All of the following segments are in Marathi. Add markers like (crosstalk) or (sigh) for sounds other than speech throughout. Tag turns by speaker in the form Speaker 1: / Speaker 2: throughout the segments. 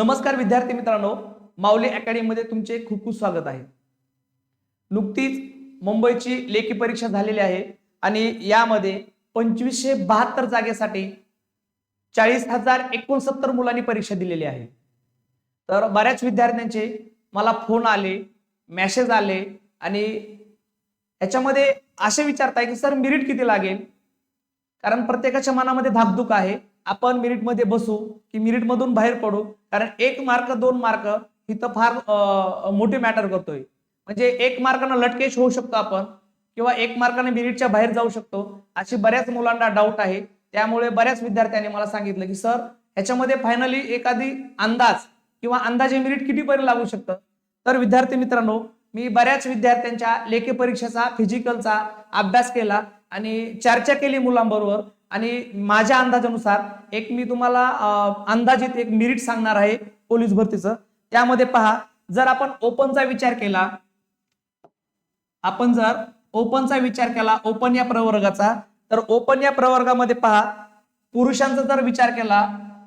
Speaker 1: नमस्कार विद्यार्थी मित्रांनो माऊली अकॅडमीमध्ये तुमचे खूप खूप स्वागत आहे. नुकतीच मुंबईची लेखी परीक्षा झालेली आहे आणि यामध्ये पंचवीसशे बहात्तर जागेसाठी चाळीस हजार एकोणसत्तर मुलांनी परीक्षा दिलेली आहे. तर बऱ्याच विद्यार्थ्यांचे मला फोन आले मॅसेज आले आणि याच्यामध्ये असे विचारताय की सर मिरिट किती लागेल? कारण प्रत्येकाच्या मनामध्ये धाकधूक आहे. आपण मेरिटमध्ये बसू की मेरिटमधून बाहेर पडू. कारण एक मार्क दोन मार्क इथं फार मोठी मोठे मॅटर करतोय. म्हणजे एक मार्कानं लटकेश होऊ शकतो आपण किंवा एक मार्काने मेरिटच्या बाहेर जाऊ शकतो. अशी बऱ्याच मुलांना डाऊट आहे. त्यामुळे बऱ्याच विद्यार्थ्यांनी मला सांगितलं की सर ह्याच्यामध्ये फायनली एखादी अंदाज किंवा अंदाजे मिरिट कितीपर्यंत लागू शकतं? तर विद्यार्थी मित्रांनो मी बऱ्याच विद्यार्थ्यांच्या लेखी परीक्षेचा फिजिकलचा अभ्यास केला आणि चर्चा केली मुलांबरोबर. आणि माझ्या अंदाजानुसार एक मी तुम्हाला अंदाजित एक मिरिट सांगणार आहे पोलीस भरतीचं. त्यामध्ये पहा जर आपण ओपनचा विचार केला आपण जर ओपनचा विचार केला ओपन या प्रवर्गाचा तर ओपन या प्रवर्गामध्ये पहा पुरुषांचा जर विचार केला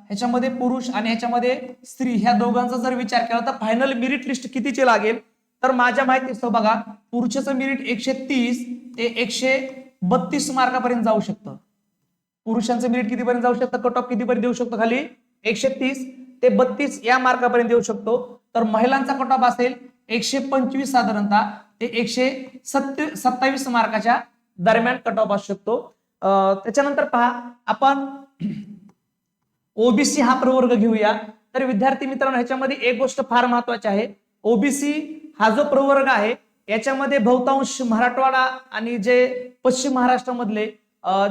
Speaker 1: ह्याच्यामध्ये पुरुष आणि ह्याच्यामध्ये स्त्री ह्या दोघांचा जर विचार केला तर फायनल मिरिट लिस्ट कितीची लागेल? तर माझ्या माहितीचं बघा पुरुषाचं मिरिट एकशे तीस ते एकशे बत्तीस मार्कापर्यंत जाऊ शकतं. पुरुषांचं मेरिट कितीपर्यंत जाऊ शकतं? कट ऑफ कितीपर्यंत देऊ शकतो खाली? एकशे तीस ते बत्तीस या मार्कापर्यंत देऊ शकतो. तर महिलांचा कट ऑफ असेल एकशे पंचवीस साधारणतः ते एकशे सत्य सत्तावीस मार्काच्या दरम्यान कट ऑफ असू शकतो. त्याच्यानंतर पहा आपण ओबीसी हा प्रवर्ग घेऊया. तर विद्यार्थी मित्रांनो ह्याच्यामध्ये एक गोष्ट फार महत्वाची आहे. ओबीसी हा जो प्रवर्ग आहे याच्यामध्ये बहुतांश मराठवाडा आणि जे पश्चिम महाराष्ट्रामधले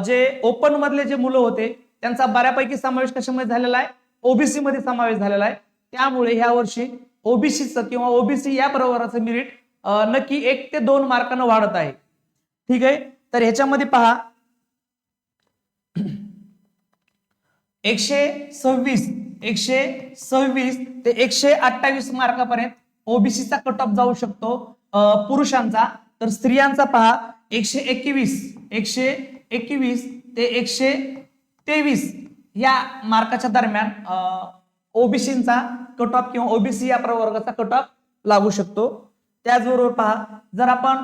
Speaker 1: जे ओपन मधले जे मुलं होते त्यांचा बऱ्यापैकी समावेश कशामध्ये झालेला आहे? ओबीसी मध्ये समावेश झालेला आहे. त्यामुळे ह्या वर्षी ओबीसीचं किंवा ओबीसी या प्रवर्गाचं मेरिट नक्की एक ते दोन मार्कानं वाढत आहे. ठीक आहे? तर ह्याच्यामध्ये पहा. एकशे सव्वीस एकशे सव्वीस ते एकशे अठ्ठावीस मार्कापर्यंत ओबीसीचा कट ऑफ जाऊ शकतो पुरुषांचा. तर स्त्रियांचा पहा. एकशे एकवीस एकशे एकवीस ते एकशे तेवीस या मार्काच्या दरम्यान ओबीसीचा कट ऑफ किंवा ओबीसी या प्रवर्गाचा कट ऑफ लागू शकतो. त्याचबरोबर पहा जर आपण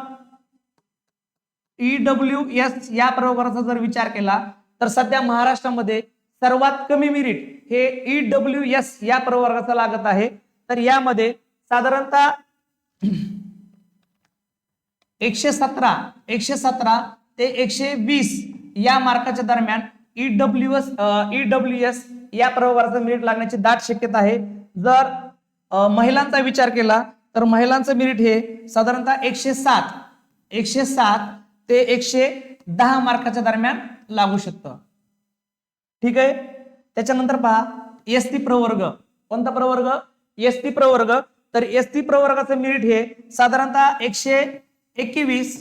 Speaker 1: ईडब्ल्यू एस या प्रवर्गाचा जर विचार केला तर सध्या महाराष्ट्रामध्ये सर्वात कमी मेरिट हे ईडब्ल्यू एस या प्रवर्गाचा लागत आहे. तर यामध्ये साधारणतः एकशे सतरा एकशे सतरा ते एकशे वीस या मार्काच्या दरम्यान ईडब्ल्यू एस ईडब्ल्यू एस या प्रवर्गाचा मेरिट लागण्याची दाट शक्यता आहे. जर महिलांचा विचार केला तर महिलांचं मेरिट हे साधारणतः एकशे सात एकशे सात ते एकशे दहा मार्काच्या दरम्यान लागू शकतं. ठीक आहे? त्याच्यानंतर पहा एस टी प्रवर्ग. कोणता प्रवर्ग? एस टी प्रवर्ग. तर एस टी प्रवर्गाचं मेरिट हे साधारणतः एकशे एकवीस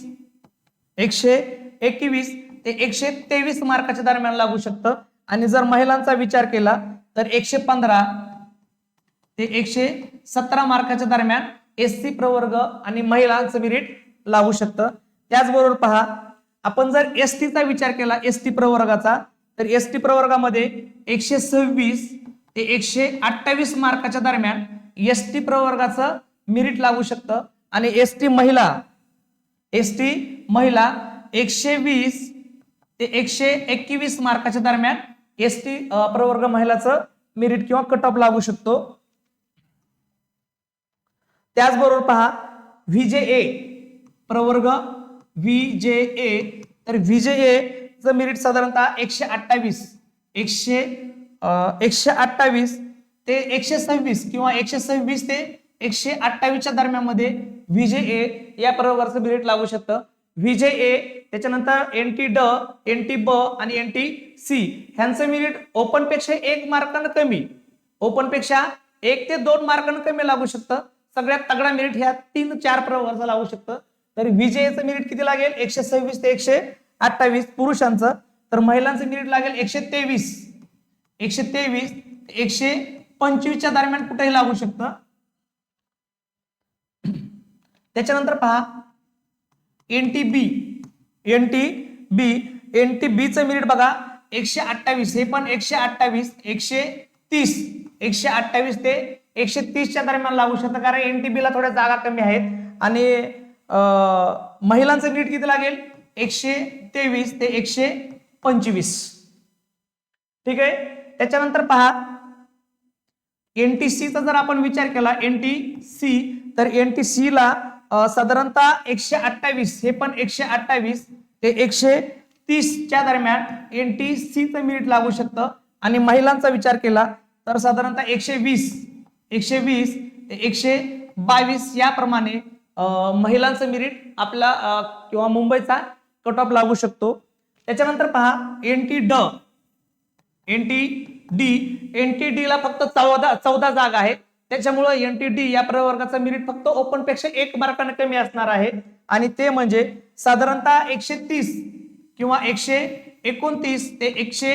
Speaker 1: एकशे एकवीस ते एकशे तेवीस मार्काच्या दरम्यान लागू शकतं. आणि जर महिलांचा विचार केला तर एकशे पंधरा ते एकशे सतरा मार्काच्या दरम्यान एस सी प्रवर्ग आणि महिलांचं मेरिट लागू शकतं. त्याचबरोबर पहा आपण जर एस टीचा विचार केला एस टी प्रवर्गाचा तर एस टी प्रवर्गामध्ये एकशे सव्वीस ते एकशे अठ्ठावीस मार्काच्या दरम्यान एस टी प्रवर्गाचं मेरिट लागू शकतं. आणि एस टी महिला एस टी महिला एकशे वीस ते एकशे एकवीस मार्काच्या दरम्यान एस टी प्रवर्ग महिलाचं मेरिट किंवा कट ऑफ लागू शकतो. त्याचबरोबर पहा व्हीजे ए प्रवर्ग व्ही जे ए तर व्हीजे ए चं मेरिट साधारणतः एकशे अठ्ठावीस एकशे एकशे अठ्ठावीस ते एकशे सव्वीस किंवा एकशे सव्वीस ते एकशे अठ्ठावीसच्या दरम्यानमध्ये व्हीजे ए या प्रवर्गाचं मेरिट लागू शकतं. व्हीजे ए त्याच्यानंतर एन टी ड एन टी ब आणि एन टी सी. ह्यांचं मिरिट ओपनपेक्षा एक मार्कानं कमी. ओपनपेक्षा एक ते दोन मार्कानं कमी लागू शकतं. सगळ्यात तगडा मिरिट ह्या तीन चार प्रवर्ग लागू शकतं. तर विजयचं मिरिट किती लागेल? एकशे सव्वीस ते एकशे अठ्ठावीस पुरुषांचं. तर महिलांचं मिरिट लागेल एकशे तेवीस. एकशे तेवीस ते एकशे पंचवीसच्या दरम्यान कुठेही लागू शकतं. (clears throat) त्याच्यानंतर पहा N T B N T B N T बीचं minute बघा. एकशे अठ्ठावीस हे पण एकशे अठ्ठावीस एकशे तीस. एकशे अठ्ठावीस ते एकशे तीसच्या दरम्यान लागू शकतं कारण एन टी बीला थोड्या जागा कमी आहेत. आणि महिलांचं नीट किती लागेल? एकशे तेवीस ते एकशे पंचवीस. ठीक आहे? त्याच्यानंतर पहा. एन टी सीचा जर आपण विचार केला एन टी सी तर एन टी सीला साधारणतः एकशे अठ्ठावीस हे पण एकशे अठ्ठावीस ते एकशे तीसच्या दरम्यान एन टी सीचं मिनिट लागू शकतं. आणि महिलांचा विचार केला तर साधारणतः एकशे वीस एकशे वीस ते एकशे बावीस याप्रमाणे महिलांचं मिनिट आपला किंवा मुंबईचा कट ऑफ लागू शकतो. त्याच्यानंतर पहा N T D N T D N T डीला फक्त चौदा चौदा जागा आहेत. त्याच्यामुळं एन टी डी या प्रवर्गाचा मिनिट फक्त ओपनपेक्षा एक मार्काने कमी असणार आहे. आणि ते म्हणजे साधारणतः एकशे तीस किंवा एकशे एकोणतीस ते एकशे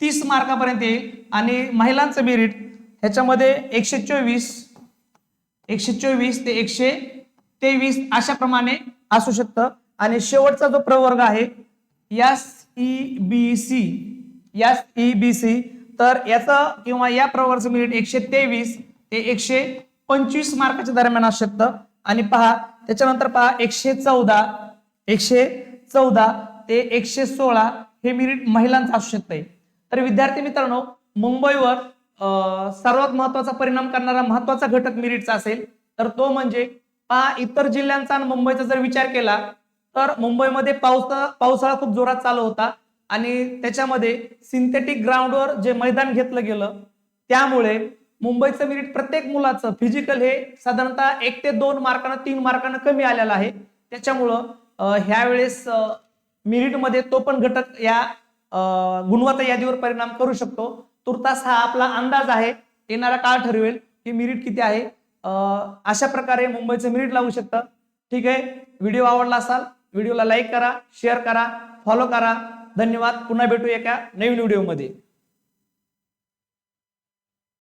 Speaker 1: तीस मार्कापर्यंत येईल. आणि महिलांचं मेरिट ह्याच्यामध्ये एकशे चोवीस एकशे चोवीस ते एकशे तेवीस अशा प्रमाणे असू शकतं. आणि शेवटचा जो प्रवर्ग आहे S E B C S E B C तर याचं किंवा या प्रवर्गाचं मिनिट एकशे तेवीस ते एकशे पंचवीस मार्काच्या दरम्यान असू शकतं. आणि पहा त्याच्यानंतर पहा एकशे चौदा एकशे चौदा ते एकशे सोळा हे मिनिट महिलांचं असू शकतंय. तर विद्यार्थी मित्रांनो मुंबईवर सर्वात महत्त्वाचा परिणाम करणारा महत्त्वाचा घटक मिरिटचा असेल तर तो म्हणजे पहा इतर जिल्ह्यांचा आणि मुंबईचा जर विचार केला तर मुंबईमध्ये पावसा पावसाळा खूप जोरात चालू होता. आणि त्याच्यामध्ये सिंथेटिक ग्राउंडवर जे मैदान घेतलं गेलं त्यामुळे मुंबईचं मिनिट प्रत्येक मुलाचं फिजिकल हे साधारणतः एक ते दोन मार्कानं तीन मार्कानं कमी आलेलं आहे. त्याच्यामुळं ह्या वेळेस मिरिटमध्ये तो पण घटक या गुणवत्ता यादीवर परिणाम करू शकतो. तुर्तास हा आपला अंदाज आहे. येणारा काळ ठरवेल की मिरिट किती आहे. अशा प्रकारे मुंबईचं मिरिट लावू शकतं. ठीक आहे? व्हिडिओ आवडला असाल व्हिडिओला लाईक करा शेअर करा फॉलो करा. धन्यवाद. पुन्हा भेटू एका नवीन व्हिडिओमध्ये